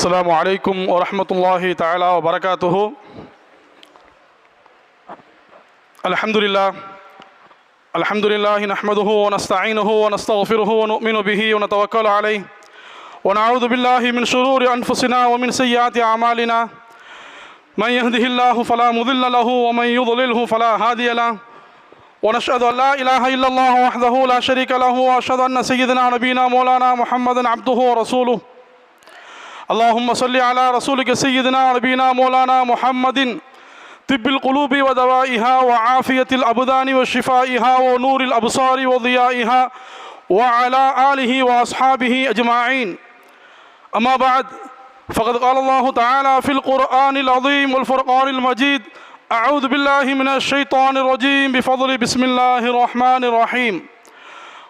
السلام عليكم ورحمة الله تعالى وبركاته. الحمد لله. الحمد لله نحمده ونستعينه ونستغفره ونؤمن به ونتوكل عليه. ونعوذ بالله من شرور أنفسنا ومن سيئات أعمالنا. من يهده الله فلا مضل له ومن يضلله فلا هادي له. ونشهد أن لا إله إلا الله وحده لا شريك له وأشهد أن سيدنا نبينا مولانا محمدا عبده ورسوله. اللهم صل على رسولك سيدنا نبينا مولانا محمد. طب القلوب ودوائها وعافية الأبدان وشفائها ونور الأبصار وضيائها وعلى آله وأصحابه أجمعين. أما بعد فقد قال الله تعالى في القرآن العظيم والفرقان المجيد أعوذ بالله من الشيطان الرجيم بفضل بسم الله الرحمن الرحيم.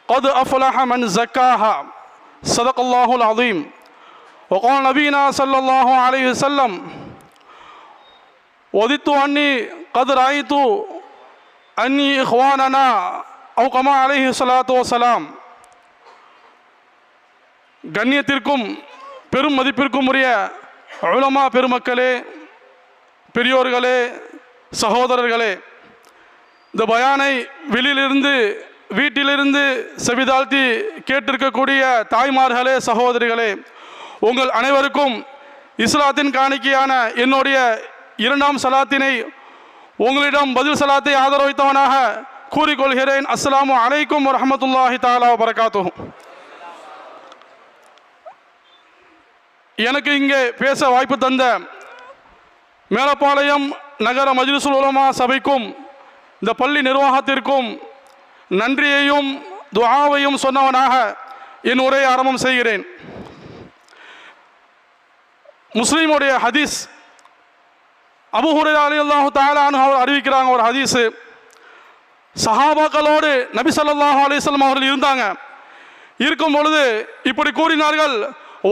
قد أفلح من زكاها. صدق الله العظيم. وقال نبينا صلى الله عليه وسلم وددت أني قد رأيت أني إخواننا أو كما عليه الصلاة والسلام கண்ணியத்திற்கும் பெரும் மதிப்பிற்கும் உரிய உலமா பெருமக்களே பெரியோர்களே சகோதரர்களே இந்த பயானை வெளியிலிருந்து வீட்டிலிருந்து செவிதாழ்த்தி கேட்டிருக்கக்கூடிய தாய்மார்களே சகோதரிகளே உங்கள் அனைவருக்கும் இஸ்லாத்தின் காணிக்கையான என்னுடைய இரண்டாம் சலாத்தினை உங்களிடம் பதில் சலாத்தை ஆதரவித்தவனாக கூறிக்கொள்கிறேன். அஸ்ஸலாமு அலைக்கும் வரமத்துல்லாஹி தாலா வரகாத்துஹும் எனக்கு இங்கே பேச வாய்ப்பு தந்த மேலப்பாளையம் நகர மஜ்லிசுல் உலமா சபைக்கும் இந்த பள்ளி நிர்வாகத்திற்கும் நன்றியையும் துஆவையும் சொன்னவனாக என் உரையை ஆரம்பம் செய்கிறேன். முஸ்லீமுடைய ஹதீஸ் அபு அலி அல்லாஹு தாலான்னு அவர் அறிவிக்கிறாங்க ஒரு ஹதீஸு. சஹாபாக்களோடு நபி சொல்லாஹு அலிஸ்லாம் அவர்கள் இருந்தாங்க. இருக்கும் பொழுது இப்படி கூறினார்கள்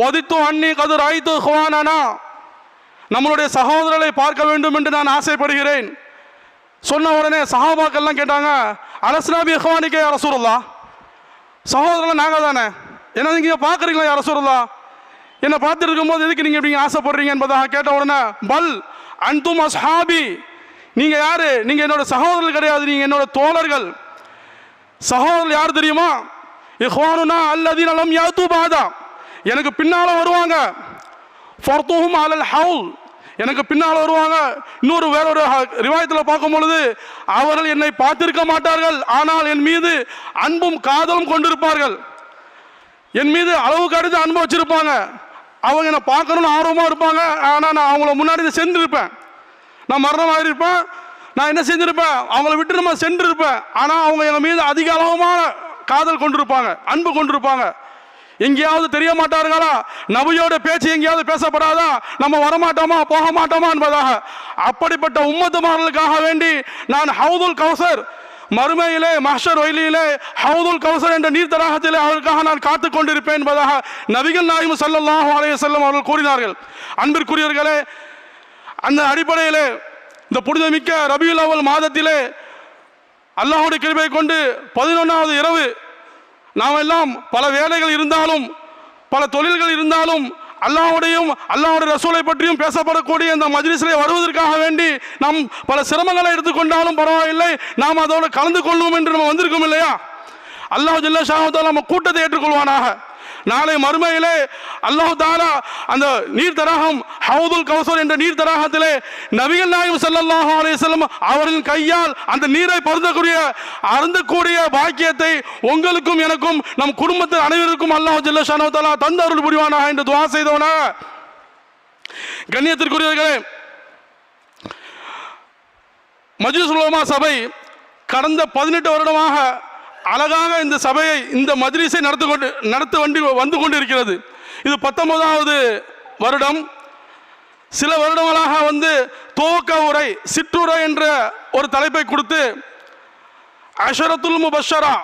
ஒதித்து அன்னி கதிர் ஐத்து ஹுவானானா நம்மளுடைய சகோதரர்களை பார்க்க வேண்டும் என்று நான் ஆசைப்படுகிறேன். சொன்ன உடனே சஹாபாக்கள்லாம் கேட்டாங்க அலஸ்னாபி ஹுவானிக்கே அரசூருல்லா சகோதரர்கள் நாங்கள் தானே என்ன நீங்கள் பார்க்குறீங்களா அரசூருல்லா என்னை பார்த்துட்டு இருக்கும்போது எதுக்கு நீங்கள் இப்படி ஆசைப்படுறீங்க என்பதாக கேட்ட உடனே பல் அன்தும் அஸ்ஹாபி. நீங்கள் யாரு? நீங்கள் என்னோட சகோதரர்கள் கிடையாது நீங்கள் என்னோட தோழர்கள். சகோதரர் யார் தெரியுமா? இஹ்வானுனா அல்லது நலம் யாத்து பாதா எனக்கு பின்னால் வருவாங்க. ஃபர்துஹும் அலல் ஹவுல். எனக்கு பின்னால் வருவாங்க. இன்னொரு வேற ஒரு ரிவாயத்தில் பார்க்கும் பொழுது அவர்கள் என்னை பார்த்திருக்க மாட்டார்கள் ஆனால் என் மீது அன்பும் காதலும் கொண்டிருப்பார்கள். என் மீது அளவு அடுத்து அன்பு வச்சிருப்பாங்க. அவங்க என்னை பார்க்கணும்னு ஆர்வமாக இருப்பாங்க. ஆனால் நான் அவங்கள முன்னாடி சென்றிருப்பேன் நான் மரணம் இருப்பேன். நான் என்ன செஞ்சுருப்பேன் அவங்கள விட்டு நம்ம சென்றிருப்பேன் ஆனால் அவங்க எங்கள் மீது அதிக அளவமான காதல் கொண்டிருப்பாங்க. அன்பு கொண்டிருப்பாங்க. எங்கேயாவது தெரிய மாட்டார்களா? நபியோட பேச்சு எங்கேயாவது பேசப்படாதா? நம்ம வரமாட்டோமா? போக மாட்டோமா என்பதாக. அப்படிப்பட்ட உம்மத்துமார்களுக்காக வேண்டி நான் ஹவுதுல் கௌசர் மறுமையிலே மஹர் ஒயிலியிலே ஹவுதுல் கௌசர் என்ற நீர் தடாகத்திலே அவருக்காக நான் காத்து கொண்டிருப்பேன் என்பதாக நபிகள் நாயும் ஸல்லல்லாஹு அலைய செல்லும் அவர்கள் கூறினார்கள். அன்பிற்குரியவர்களே அந்த அடிப்படையிலே இந்த புனிதமிக்க ரபியுல் அவல் மாதத்திலே அல்லாஹுடைய கிருபை கொண்டு பதினொன்றாவது இரவு நாம் எல்லாம் பல வேலைகள் இருந்தாலும் பல தொழில்கள் இருந்தாலும் அல்லாவுடையும் அல்லாவுடைய ரசூலை பற்றியும் பேசப்படக்கூடிய இந்த மஜ்லிஸிலே வருவதற்காக வேண்டி நாம் பல சிரமங்களை எடுத்துக்கொண்டாலும் பரவாயில்லை. நாம் அதோடு கலந்து கொள்வோம் என்று நம்ம வந்திருக்கோம் இல்லையா? அல்லாஹ் ஜில்லா ஷாஹத்தால் நம்ம கூட்டத்தை ஏற்றுக்கொள்வானாக. நாளை மறுமையிலே அல்லாஹ் தாலா அந்த நீர் தராகம் ஹவுதுல் கௌசர் என்ற நீர் தராகத்திலே நபிகள் நாயம் செல்லல்லாஹு அலையம் அவரின் கையால் அந்த நீரை பருந்தக்கூடிய அருந்தக்கூடிய பாக்கியத்தை உங்களுக்கும் எனக்கும் நம் குடும்பத்தில் அனைவருக்கும் அல்லாஹ் ஜல்ல ஷானு தாலா தந்த அருள் புரிவானாக என்று துவா செய்தவனா. கண்ணியத்திற்குரியவர்களே மஜூசுலோமா உலமா சபை கடந்த பதினெட்டு வருடமாக அழகாக இந்த சபையை இந்த மதுரிசை நடத்து கொண்டு நடத்த வண்டி வந்து கொண்டிருக்கிறது. இது பத்தொன்பதாவது வருடம். சில வருடங்களாக வந்து துவக்க உரை சிற்றுரை என்ற ஒரு தலைப்பை கொடுத்து அஷரத்துல் முபஷரா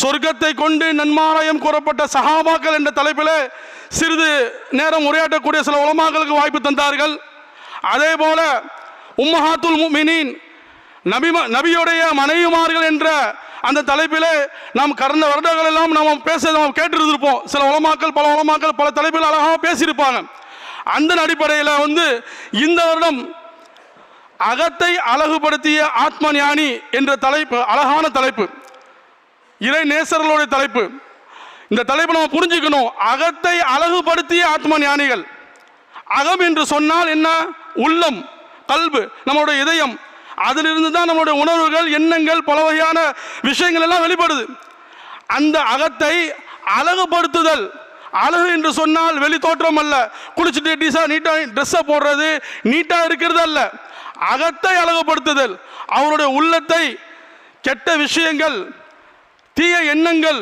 சொர்க்கத்தை கொண்டு நன்மாராயம் கூறப்பட்ட சஹாபாக்கள் என்ற தலைப்பில் சிறிது நேரம் உரையாற்றக்கூடிய சில உலமாக்களுக்கு வாய்ப்பு தந்தார்கள். அதே போல உம்மஹாத்துல் மினின் நபி நபியுடைய மனைவிமார்கள் என்ற அந்த தலைப்பில் நாம் கடந்த வருடங்கள் எல்லாம் நாம் பேச நாம் கேட்டிருந்திருப்போம். சில உலமாக்கள் பல உலமாக்கள் பல தலைப்பில் அழகாக பேசியிருப்பாங்க. அந்த அடிப்படையில் வந்து இந்த வருடம் அகத்தை அழகுபடுத்திய ஆத்ம ஞானி என்ற தலைப்பு அழகான தலைப்பு. இறை நேசர்களுடைய தலைப்பு. இந்த தலைப்பை நம்ம புரிஞ்சுக்கணும். அகத்தை அழகுபடுத்திய ஆத்ம ஞானிகள் அகம் என்று சொன்னால் என்ன? உள்ளம் கல்பு நம்மளுடைய இதயம். அதிலிருந்து தான் நம்மளுடைய உணர்வுகள் எண்ணங்கள் பல வகையான விஷயங்கள் எல்லாம் வெளிப்படுது. அந்த அகத்தை அழகுபடுத்துதல். அழகு என்று சொன்னால் வெளி தோற்றம் அல்ல. குளிச்சுட்டு டீசா நீட்டாக ட்ரெஸ்ஸை போடுறது நீட்டாக இருக்கிறது அல்ல. அகத்தை அழகுபடுத்துதல். அவருடைய உள்ளத்தை கெட்ட விஷயங்கள் தீய எண்ணங்கள்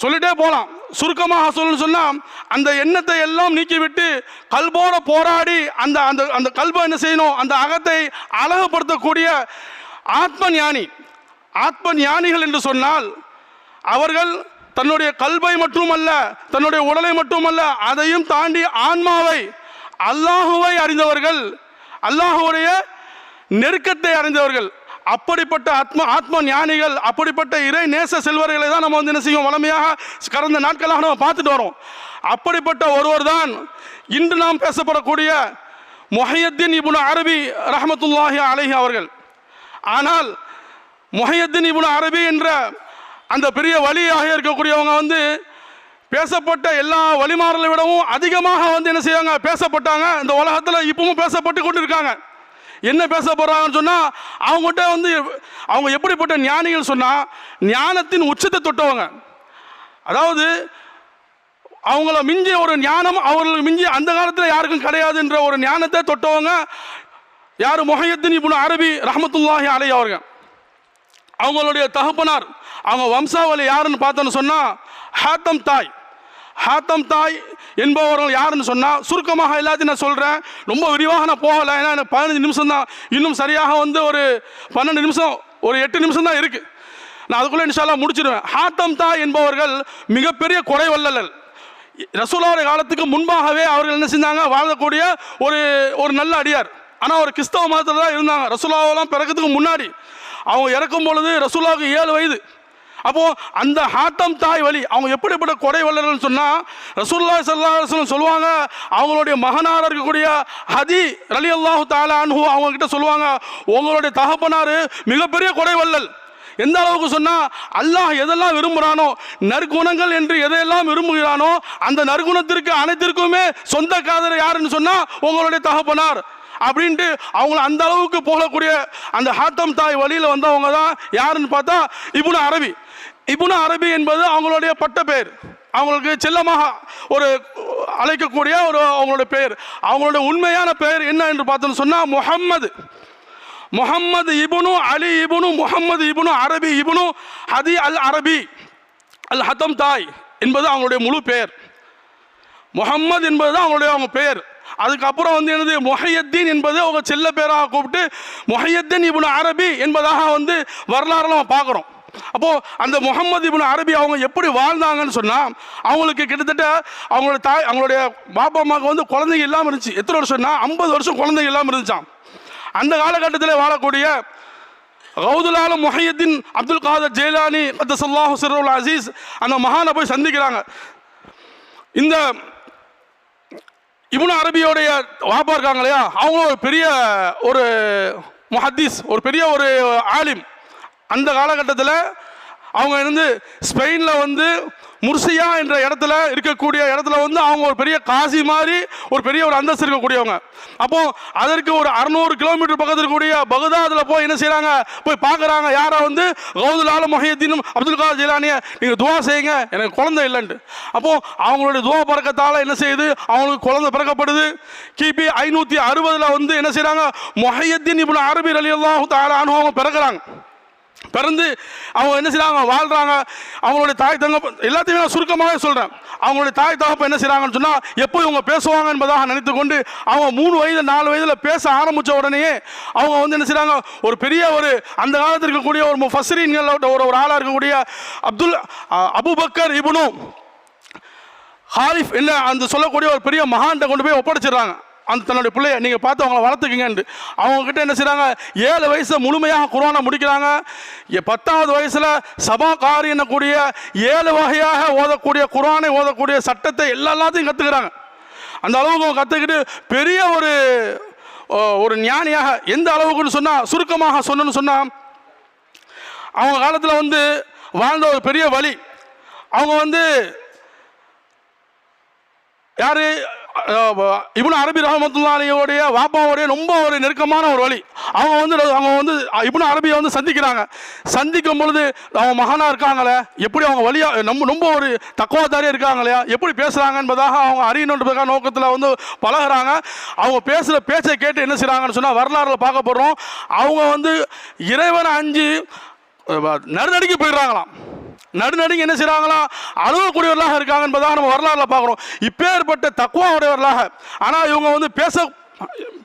சொல்லிட்டே போகலாம் சுருக்கமாக சொல்லணும்னு சொன்னால் அந்த எண்ணத்தை எல்லாம் நீக்கிவிட்டு கல்போட போராடி அந்த அந்த அந்த கல்பை என்ன செய்யணும்? அந்த அகத்தை அழகுபடுத்தக்கூடிய ஆத்ம ஞானி ஆத்ம ஞானிகள் என்று சொன்னால் அவர்கள் தன்னுடைய கல்வை மட்டுமல்ல தன்னுடைய உடலை மட்டுமல்ல அதையும் தாண்டி ஆன்மாவை அல்லாஹுவை அறிந்தவர்கள் அல்லாஹுடைய நெருக்கத்தை அறிந்தவர்கள். அப்படிப்பட்ட ஆத்ம ஆத்ம ஞானிகள் அப்படிப்பட்ட இறை நேச செல்வர்களை தான் நம்ம வந்து என்ன செய்வோம்? வளமையாக கடந்த நாட்களாக நம்ம பார்த்துட்டு வரோம். அப்படிப்பட்ட ஒருவர் தான் இன்று நாம் பேசப்படக்கூடிய மொஹையத்தின் இப்னு அரபி ரஹமத்துல்லாஹி அலஹி அவர்கள். ஆனால் மொஹையத்தின் இப்னு அரபி என்ற அந்த பெரிய வழியாக இருக்கக்கூடியவங்க வந்து பேசப்பட்ட எல்லா வழிமாறலை விடவும் அதிகமாக வந்து என்ன செய்வாங்க? பேசப்பட்டாங்க. இந்த உலகத்தில் இப்பவும் பேசப்பட்டு கொண்டு இருக்காங்க என்ன பேச போகிறாங்கன்னு சொன்னால் அவங்ககிட்ட வந்து அவங்க எப்படிப்பட்ட ஞானிகள் சொன்னால் ஞானத்தின் உச்சத்தை தொட்டவங்க. அதாவது அவங்கள மிஞ்சி ஒரு ஞானம் அவர்களுக்கு மிஞ்சி அந்த காலத்தில் யாருக்கும் கிடையாதுன்ற ஒரு ஞானத்தை தொட்டவங்க யார்? மொஹையத்தின் இப்போ அரபி ரஹமத்துல்லாஹி அலை அவர்கள். அவங்களுடைய தகப்பனார் அவங்க வம்சாவளி யாருன்னு பார்த்தோன்னு சொன்னால் ஹாத்தம் தாய். ஹாத்தம் தாய் என்பவர்கள் யாருன்னு சொன்னால் சுருக்கமாக எல்லாத்தையும் நான் சொல்கிறேன் ரொம்ப விரிவாக நான் போகலை. ஏன்னா எனக்கு பதினஞ்சு நிமிஷம் தான். இன்னும் சரியாக வந்து ஒரு பன்னெண்டு நிமிஷம் ஒரு எட்டு நிமிஷம் தான் இருக்குது நான் அதுக்குள்ளே இன்ஷால்லா முடிச்சிடுவேன். ஹாத்தம் தாய் என்பவர்கள் மிகப்பெரிய குறை வல்லலல். ரசூலாவுடைய காலத்துக்கு முன்பாகவே அவர்கள் என்ன செஞ்சாங்க? வாழக்கூடிய ஒரு ஒரு நல்ல அடியார். ஆனால் ஒரு கிறிஸ்தவ மதத்தில் தான் இருந்தாங்க. ரசூலாவெல்லாம் பிறக்கிறதுக்கு முன்னாடி. அவங்க இறக்கும் பொழுது ரசூலாவுக்கு ஏழு வயது. அப்போது அந்த ஹாத்தம் தாய் வழி அவங்க எப்படிப்பட்ட கொடை வல்லர்கள்னு சொன்னால் ரசூல்லா சல்லா சொல்லுவாங்க அவங்களுடைய மகனார் இருக்கக்கூடிய ஹதி ரலி அல்லாஹு தாலா அன்ஹு அவங்க கிட்ட சொல்லுவாங்க உங்களுடைய தகப்பனார் மிகப்பெரிய கொடை வல்லல். எந்த அளவுக்கு சொன்னால் அல்லாஹ் எதெல்லாம் விரும்புகிறானோ நற்குணங்கள் என்று எதையெல்லாம் விரும்புகிறானோ அந்த நற்குணத்திற்கு அனைத்திற்குமே சொந்த காதல் யாருன்னு சொன்னால் உங்களுடைய தகப்பனார். அப்படின்ட்டு அவங்கள அந்த அளவுக்கு போகக்கூடிய அந்த ஹாத்தம் தாய் வழியில் வந்தவங்க தான் யாருன்னு பார்த்தா இப்னு அரபி. இபுனு அரபி என்பது அவங்களுடைய பட்ட பெயர். அவங்களுக்கு செல்லமாக ஒரு அழைக்கக்கூடிய ஒரு அவங்களுடைய பெயர். அவங்களுடைய உண்மையான பெயர் என்ன என்று பார்த்தோன்னு சொன்னால் முஹம்மது. முஹம்மது இபுனு அலி இபுனு முஹம்மது இபுனு அரபி இபுனு ஹதி அல் அரபி அல் ஹத்தம் தாய் என்பது அவங்களுடைய முழு பெயர். முகம்மது என்பது தான் அவங்களுடைய அவங்க பெயர். அதுக்கப்புறம் வந்து என்னது? மொஹையத்தீன் என்பது அவங்க செல்ல பேராக கூப்பிட்டு மொஹையத்தீன் இப்னு அரபி என்பதாக வந்து வரலாறுலாம் நம்ம பார்க்குறோம். அப்போது அந்த முகமது இபின் அரபி அவங்க எப்படி வாழ்ந்தாங்கன்னு சொன்னால் அவங்களுக்கு கிட்டத்தட்ட அவங்களோட தாய் அவங்களுடைய பாப்பா அம்மாவுக்கு வந்து குழந்தைங்க இல்லாமல் இருந்துச்சு. எத்தனை வருஷம்னா ஐம்பது வருஷம் குழந்தைங்க இல்லாமல் இருந்துச்சான் அந்த காலகட்டத்தில் வாழக்கூடிய கௌதுலால Muhiyuddin Abdul Qadir Jailani கத்தசல்லாஹு சிறுல் Azeez அந்த மகானை போய் சந்திக்கிறாங்க. இந்த இபுன் அரபியோடைய வாப்பா இருக்காங்க இல்லையா? அவங்க ஒரு பெரிய ஒரு முஹத்தீஸ் ஒரு பெரிய ஒரு ஆலிம். அந்த காலகட்டத்தில் அவங்க இருந்து ஸ்பெயினில் வந்து முர்சியா என்ற இடத்துல இருக்கக்கூடிய இடத்துல வந்து அவங்க ஒரு பெரிய காசி மாதிரி ஒரு பெரிய ஒரு அந்தஸ்து இருக்கக்கூடியவங்க. அப்போ அதற்கு ஒரு அறநூறு கிலோமீட்டர் பக்கத்தில் இருக்கக்கூடிய பகதாதில் போய் என்ன செய்கிறாங்க போய் பார்க்குறாங்க யாரை வந்து? கௌதுல் ஆலம் மொஹியத்தீனும் அப்துல் காதர் ஜிலானியை நீங்கள் துவா செய்யுங்க. எனக்கு குழந்தை இல்லைன்ட்டு. அப்போது அவங்களுடைய துவா பறக்கத்தால் என்ன செய்யுது? அவங்களுக்கு குழந்தை பிறக்கப்படுது. கிபி ஐநூற்றி அறுபதில் வந்து என்ன செய்கிறாங்க மொஹையத்தீன் இப்போ அரபி அலி அல்லாஹு தாலான்னு அவங்க பிறக்கிறாங்க. பிறந்து அவங்க என்ன செய்கிறாங்க வாழ்கிறாங்க அவங்களுடைய தாய் தங்க எல்லாத்தையுமே நான் சுருக்கமாகவே சொல்கிறேன் அவங்களுடைய தாய் தகப்ப என்ன செய்கிறாங்கன்னு சொன்னால் எப்போ இவங்க பேசுவாங்க என்பதாக நினைத்து கொண்டு அவங்க மூணு வயது நாலு வயதில் பேச ஆரம்பித்த உடனேயே அவங்க வந்து என்ன செய்கிறாங்க ஒரு பெரிய ஒரு அந்த காலத்தில் இருக்கக்கூடிய ஒரு ஃபஸ்ரீன்கள் ஒரு ஒரு ஆளாக இருக்கக்கூடிய Abdul Abu Bakr Abu Bakr ibn Harif என்ன அந்த சொல்லக்கூடிய ஒரு பெரிய மகான்கிட்ட கொண்டு போய் ஒப்படைச்சிடுறாங்க. அந்த தன்னுடைய பிள்ளைய நீங்கள் பார்த்து அவங்கள வளர்த்துக்குங்கன்ட்டு. அவங்க கிட்ட என்ன செய்கிறாங்க ஏழு வயசு முழுமையாக குரானை முடிக்கிறாங்க. எ- பத்தாவது வயசில் சபா காரி என்னக்கூடிய ஏழு வகையாக ஓதக்கூடிய குரானை ஓதக்கூடிய சட்டத்தை எல்லா எல்லாத்தையும் கற்றுக்கிறாங்க அந்த அளவுக்கு அவங்க கற்றுக்கிட்டு பெரிய ஒரு ஒரு ஞானியாக எந்த அளவுக்குன்னு சொன்னால் சுருக்கமாக சொன்னேன்னு சொன்னால் அவங்க காலத்தில் வந்து வாழ்ந்த ஒரு பெரிய வழி. அவங்க வந்து யார்? இப்னு அரபி ரஹமத்துல்லாலியோடைய வாப்பாவுடைய ரொம்ப ஒரு நெருக்கமான ஒரு வழி. அவங்க வந்து அவங்க வந்து இப்னு அரபியை வந்து சந்திக்கிறாங்க. சந்திக்கும் பொழுது அவங்க மகனாக இருக்காங்களே எப்படி அவங்க வழியாக நம்ம ரொம்ப ஒரு தக்குவாதாரியாக இருக்காங்களே எப்படி பேசுகிறாங்க என்பதாக அவங்க அறியணுன்றதுக்காக நோக்கத்தில் வந்து பழகுறாங்க. அவங்க பேசுகிற பேச்சை கேட்டு என்ன செய்கிறாங்கன்னு சொன்னால் வரலாறுல பார்க்க போகிறோம் அவங்க வந்து இறைவனை அஞ்சு நடுநடுக்கி போயிடுறாங்களாம். நடுநடுங்க என்ன செய்கிறாங்களா அழுகக்கூடியவர்களாக இருக்காங்க என்பதாக நம்ம வரலாறுல பார்க்குறோம். இப்பேற்பட்ட தக்குவா உடையவர்களாக ஆனால் இவங்க வந்து பேச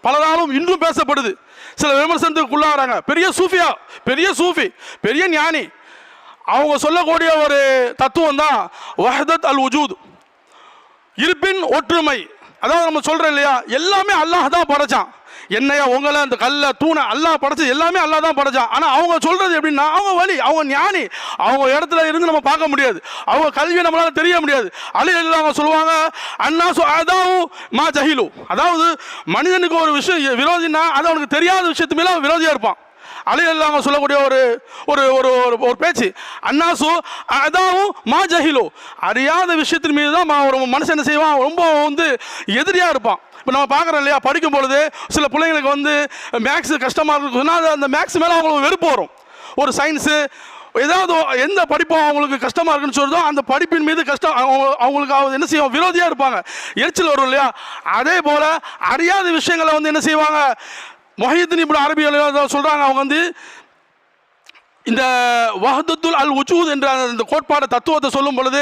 பலராலும் இன்றும் பேசப்படுது. சில விமர்சனத்துக்கு உள்ளாகிறாங்க பெரிய சூஃபியா? பெரிய சூஃபி. பெரிய ஞானி. அவங்க சொல்லக்கூடிய ஒரு தத்துவம் தான் வஹதத் அல் உஜூத் இருப்பின் ஒற்றுமை. அதாவது நம்ம சொல்றோம் இல்லையா? எல்லாமே அல்லாஹ் தான் படைச்சான். என்னையா உங்களை அந்த கல்லை தூணை அல்லா படைச்சது எல்லாமே அல்லா தான் படைச்சான். ஆனால் அவங்க சொல்றது எப்படின்னா அவங்க வழி அவங்க ஞானி. அவங்க இடத்துல இருந்து நம்ம பார்க்க முடியாது. அவங்க கல்வியை நம்மளால தெரிய முடியாது. அலி அவங்க சொல்லுவாங்க அண்ணா சு அதாவது மா ஜஹிலு. அதாவது மனிதனுக்கு ஒரு விஷயம் விரோதினா அது அவனுக்கு தெரியாத விஷயத்து மேலே அவன் விரோதியாக இருப்பான். அலி அவங்க சொல்லக்கூடிய ஒரு ஒரு ஒரு ஒரு- ஒரு பேச்சு. சோ அதாவும் மா ஜஹிலு. அறியாத விஷயத்தின் மீது தான் ஒரு மனுஷன் என்ன செய்வான்? ரொம்ப வந்து எதிரியாக இருப்பான். இப்போ நம்ம பார்க்குறோம் இல்லையா படிக்கும் பொழுது சில பிள்ளைங்களுக்கு வந்து மேக்ஸ் கஷ்டமாக இருக்கும். சொன்னால் அது அந்த மேக்ஸ் மேலே அவங்களுக்கு வெறுப்பு வரும். ஒரு சயின்ஸு ஏதாவது எந்த படிப்பும் அவங்களுக்கு கஷ்டமாக இருக்குன்னு சொல்கிறதோ அந்த படிப்பின் மீது கஷ்டம் அவங்க அவங்களுக்கு அவங்க என்ன செய்வோம் விரோதியாக இருப்பாங்க. எரிச்சல் வரும் இல்லையா? அதே போல் அறியாத விஷயங்களை வந்து என்ன செய்வாங்க? மொஹியத்தின் இப்படி அரபியில் சொல்கிறாங்க அவங்க வந்து இந்த வஹதத்துல் அல் உஜூத் என்ற அந்த- அந்த கோட்பாடு தத்துவத்தை சொல்லும் பொழுது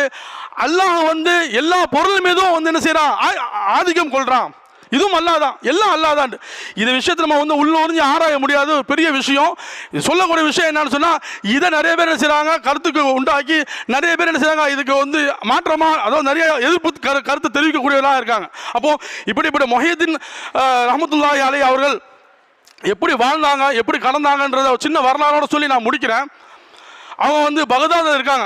அல்லாஹ் வந்து எல்லா பொருள் மீதும் வந்து என்ன செய்கிறான் ஆதிக்கம் கொள்கிறான் இதுவும் அல்லாதான் எல்லாம் அல்லாதான். இந்த விஷயத்தை நம்ம வந்து உள்ளுறிஞ்சு ஆராய முடியாத ஒரு பெரிய விஷயம். இது சொல்லக்கூடிய விஷயம் என்னன்னு சொன்னால் இதை நிறைய பேர் என்ன செய்கிறாங்க கருத்துக்கு உண்டாக்கி நிறைய பேர் என்ன செய்கிறாங்க இதுக்கு வந்து மாற்றமாக அதாவது நிறைய எதிர்ப்பு கரு கருத்து தெரிவிக்கக்கூடியவர்களாக இருக்காங்க. அப்போது இப்படி மொஹியத்தின் ரஹமத்துல்லாஹி அலை அவர்கள் எப்படி வாழ்ந்தாங்க எப்படி கடந்தாங்கன்றத சின்ன வரலாறோட சொல்லி நான் முடிக்கிறேன். அவங்க வந்து பகதாதில் இருக்காங்க.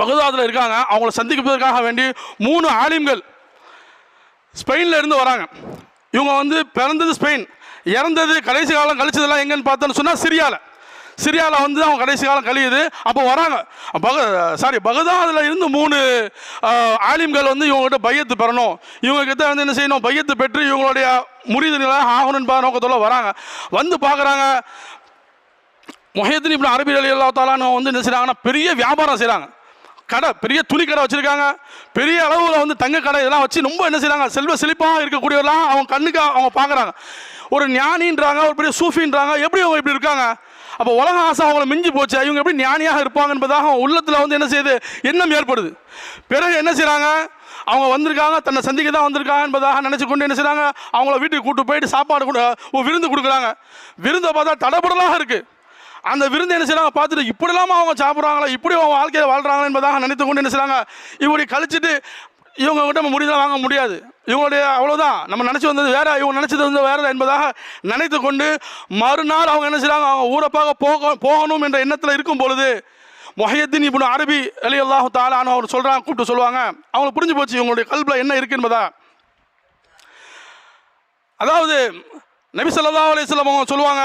பகதாதில் இருக்காங்க. அவங்கள சந்திப்பதற்காக வேண்டி மூணு ஆலிம்கள் ஸ்பெயினில் இருந்து வராங்க. இவங்க வந்து பிறந்தது ஸ்பெயின் இறந்தது கடைசி காலம் கழிச்சதெல்லாம் எங்கன்னு பார்த்தோன்னு சொன்னால் சிரியாவில் சிரியாவில் வந்து அவங்க கடைசி காலம் கழியுது அப்போ வராங்க. பக சாரி பகதாதில் இருந்து மூணு ஆலிம்கள் வந்து இவங்ககிட்ட பையத்து பெறணும். இவங்ககிட்ட வந்து என்ன செய்யணும்? பையத்து பெற்று இவங்களுடைய முறிதலாக ஆகணும்னு நோக்கத்தோடு வராங்க. வந்து பார்க்குறாங்க மொஹியத்தின் இப்படி அரபி அலி அல்லா தாலான்னு வந்து என்ன செய்கிறாங்கன்னா பெரிய வியாபாரம் செய்கிறாங்க கடை பெரிய துணி கடை வச்சுருக்காங்க. பெரிய அளவில் வந்து தங்க கடை இதெல்லாம் வச்சு ரொம்ப என்ன செய்கிறாங்க செல்வ செழிப்பாக இருக்கக்கூடியவெல்லாம் அவங்க கண்ணுக்கு அவங்க பார்க்குறாங்க ஒரு ஞானின்றாங்க ஒரு பெரிய சூஃபின்றாங்க எப்படி அவங்க இப்படி இருக்காங்க. அப்போ உலக ஆசை அவங்கள மிஞ்சி போச்சு. இவங்க எப்படி ஞானியாக இருப்பாங்க என்பதாக அவங்க உள்ளத்தில் வந்து என்ன செய்யுது எண்ணம் ஏற்படுது. பிறகு என்ன செய்கிறாங்க அவங்க வந்திருக்காங்க தன்னை சந்திக்க தான் வந்திருக்காங்க என்பதாக நினச்சி கொண்டு என்ன செய்கிறாங்க அவங்கள வீட்டுக்கு கூட்டு போயிட்டு சாப்பாடு கொடு விருந்து கொடுக்குறாங்க. விருந்தை பார்த்தா தடபடலாக இருக்குது அந்த விருந்து என்ன செய்யறாங்க பார்த்துட்டு இப்படிலாமா அவங்க சாப்பிட்றாங்களா? இப்படி அவங்க வாழ்க்கையில் வாழ்றாங்களா என்பதாக நினைத்து கொண்டு என்ன செய்றாங்க? இப்படி கழிச்சிட்டு இவங்க கிட்ட நம்ம முடிதான் வாங்க முடியாது. இவங்களுடைய அவ்வளோதான் நம்ம நினச்சி வந்தது வேற இவங்க நினச்சது வந்து வேற என்பதாக நினைத்து கொண்டு மறுநாள் அவங்க என்ன செய்கிறாங்க அவங்க ஊரை பார்க்க போக போகணும் என்ற எண்ணத்தில் இருக்கும் பொழுது மொஹியத்தின் இப்படி அரபி அலி அல்லாஹு தாலான்னு அவர் சொல்கிறாங்க கூப்பிட்டு சொல்லுவாங்க. அவங்களுக்கு புரிஞ்சு போச்சு இவங்களுடைய கல்பில் என்ன இருக்கு என்பதா. அதாவது நபி சொல்லா அலைஹி அவங்க சொல்லுவாங்க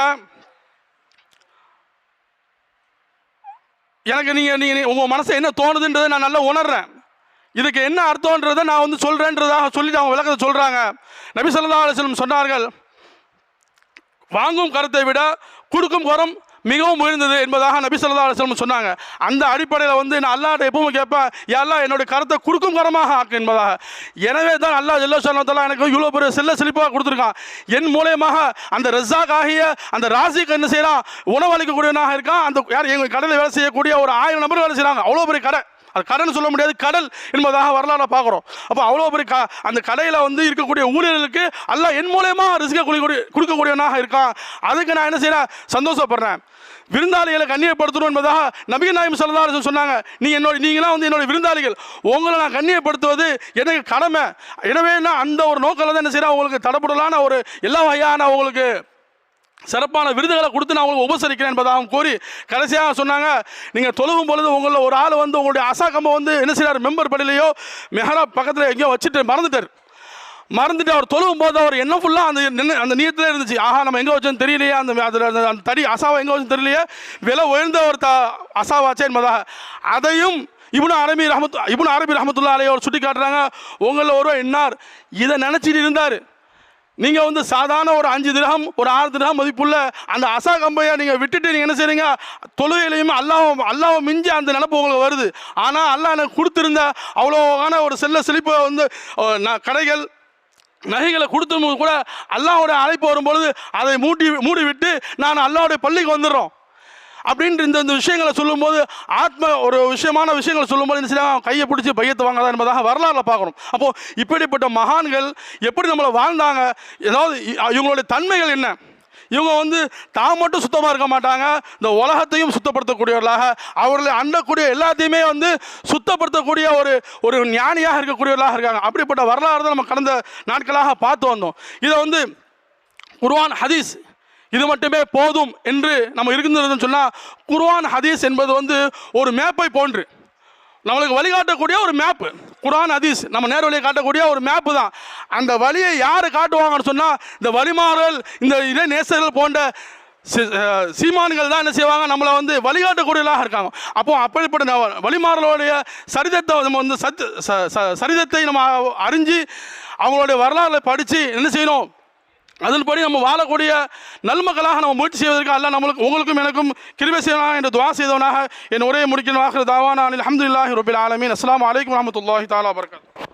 எனக்கு நீங்கள் நீங்கள் உங்கள் மனசை என்ன தோணுதுன்றதை நான் நல்லா உணர்றேன். இதுக்கு என்ன அர்த்தம்ன்றதை நான் வந்து சொல்கிறேன்றதாக சொல்லிட்டு அவங்க விளக்கத்தை சொல்கிறாங்க நபி சொல்லா அலுவலம் சொன்னார்கள் வாங்கும் கருத்தை விட கொடுக்கும் குரம் மிகவும் உயர்ந்தது என்பதாக நபி சொல்லா அலுவலம் சொன்னாங்க. அந்த அடிப்படையில் வந்து நான் அல்லாட்ட எப்பவும் கேட்பேன் எல்லாம் என்னுடைய கருத்தை கொடுக்கும் கரமாக ஆக்கு என்பதாக. எனவே தான் அல்லாஹ் சொன்னதெல்லாம் எனக்கு இவ்வளோ பெரிய செல்ல செழிப்பாக கொடுத்துருக்கான். என் மூலியமாக அந்த ரஸாக் ஆகிய அந்த ராசிக்கு என்ன செய்யலாம் உணவளிக்கக்கூடியவனாக இருக்கான். அந்த யார் எங்கள் கடையில் வேலை செய்யக்கூடிய ஒரு ஆயிரம் நபர் வேலை செய்கிறாங்க அவ்வளோ பெரிய கடை அது கடன் சொல்ல முடியாது கடல் என்பதாக வரலாறு பார்க்குறோம். அப்போ அவ்வளோ பெரிய க அந்த கடையில் வந்து இருக்கக்கூடிய ஊழியர்களுக்கு எல்லாம் என் மூலயமா ரிஸ்க கொடுக்கக்கூடிய கொடுக்கக்கூடியவனாக இருக்கான். அதுக்கு நான் என்ன செய்கிறேன் சந்தோஷப்படுறேன். விருந்தாளிகளை கண்ணியப்படுத்தணும் என்பதாக நபிகள் நாயம் சல்லா சொன்னாங்க. நீங்கள் என்னோட நீங்களாம் வந்து என்னோட விருந்தாளிகள். உங்களை நான் கண்ணியப்படுத்துவது எனக்கு கடமை. எனவே நான் அந்த ஒரு நோக்கில் தான் என்ன செய்கிறேன் உங்களுக்கு தடப்படலான ஒரு எல்லா வகையான உங்களுக்கு சிறப்பான விருதுகளை கொடுத்து நான் உங்களுக்கு உபசரிக்கிறேன் என்பதாக கூறி கடைசியாக சொன்னாங்க. நீங்கள் தொழுகும் பொழுது உங்களில் ஒரு ஆள் வந்து உங்களுடைய அசா வந்து என்ன செய்கிறார் மெம்பர் படியிலையோ மெஹரா பக்கத்தில் எங்கேயோ வச்சுட்டு மறந்துட்டார். மறந்துட்டு அவர் தொழுவும் போது அவர் என்ன ஃபுல்லாக அந்த நின்று அந்த நீயத்திலே இருந்துச்சு. ஆஹா நம்ம எங்கே வச்சோம் தெரியலையே அந்த அதில் அந்த தடி அசாவை எங்கே வச்சோம் தெரியலையே. விலை உயர்ந்த ஒரு த அசாவாச்சே என்பதாக. அதையும் இவனு அரபி ரஹமத் இவனு அரபி ரஹமத்துல்லா அலைய அவர் சுட்டி காட்டுறாங்க உங்களில் ஒருவர் என்னார் இதை நினச்சிட்டு இருந்தார். நீங்கள் வந்து சாதாரண ஒரு அஞ்சு திரகம் ஒரு ஆறு திரகம் மதிப்புள்ள அந்த அசா கம்பையை நீங்கள் விட்டுட்டு நீங்கள் என்ன செய்கிறீங்க தொழுகையிலையும் அல்லாவும் அல்லாஹ் மிஞ்சி அந்த நினப்பு உங்களுக்கு வருது. ஆனால் அல்லாஹ் எனக்கு கொடுத்துருந்த அவ்வளோவான ஒரு செல்ல செழிப்பை வந்து நான் கடைகள் நகைகளை கொடுத்தும் கூட அல்லாஹ்வுடைய அழைப்பு வரும்பொழுது அதை மூடி மூடிவிட்டு நான் அல்லாவுடைய பள்ளிக்கு வந்துடுறோம். அப்படின்ற இந்த இந்த விஷயங்களை சொல்லும்போது ஆத்ம ஒரு விஷயமான விஷயங்களை சொல்லும்போது என்ன செய்யலாம் கையை பிடிச்சி பையத்தை வாங்காத என்பதாக வரலாறுல பார்க்கணும். அப்போது இப்படிப்பட்ட மகான்கள் எப்படி நம்மளை வாழ்ந்தாங்க? ஏதாவது இ- இவங்களுடைய தன்மைகள் என்ன? இவங்க வந்து தான் மட்டும் சுத்தமாக இருக்க மாட்டாங்க. இந்த உலகத்தையும் சுத்தப்படுத்தக்கூடியவர்களாக அவர்களை அண்டக்கூடிய எல்லாத்தையுமே வந்து சுத்தப்படுத்தக்கூடிய ஒரு ஒரு ஞானியாக இருக்கக்கூடியவர்களாக இருக்காங்க. அப்படிப்பட்ட வரலாறு தான் நம்ம கடந்த நாட்களாக பார்த்து வந்தோம். இதை வந்து குர்வான் ஹதீஸ் இது மட்டுமே போதும் என்று நம்ம இருக்கின்றதுன்னு சொன்னால் குர்வான் ஹதீஸ் என்பது வந்து ஒரு மேப்பை போன்று நம்மளுக்கு வழிகாட்டக்கூடிய ஒரு மேப்பு. குரான் அதீஸ் நம்ம நேர் வழியை காட்டக்கூடிய ஒரு மேப்பு தான். அந்த வழியை யார் காட்டுவாங்கன்னு சொன்னால் இந்த வழிமாறல் இந்த இறை நேசர்கள் போன்ற சி- சீமான்கள் தான் என்ன செய்வாங்க? நம்மளை வந்து வழிகாட்டக்கூடியவர்களாக இருக்காங்க. அப்போ அப்படிப்பட்ட வழிமாறலோடைய சரிதத்தை நம்ம வந்து சத் ச- ச- சரிதத்தை நம்ம அறிஞ்சு அவங்களுடைய வரலாறை படித்து என்ன செய்யணும்? அதன்படி நம்ம வாழக்கூடிய நல்மக்களாக நம்ம முயற்சி செய்வதற்கு அல்ல நம்மளுக்கு உங்களுக்கும் எனக்கும் கிருபை செய்யலாம் என்று துவா செய்தவனாக என் உரையை முடிக்கணும் தாவான அலமதுல்லாஹி ரபில் ஆலமின். அஸ்லாம் வலைக்கம் வரமத்துல்லாஹி தாலா வபரகாத்துஹு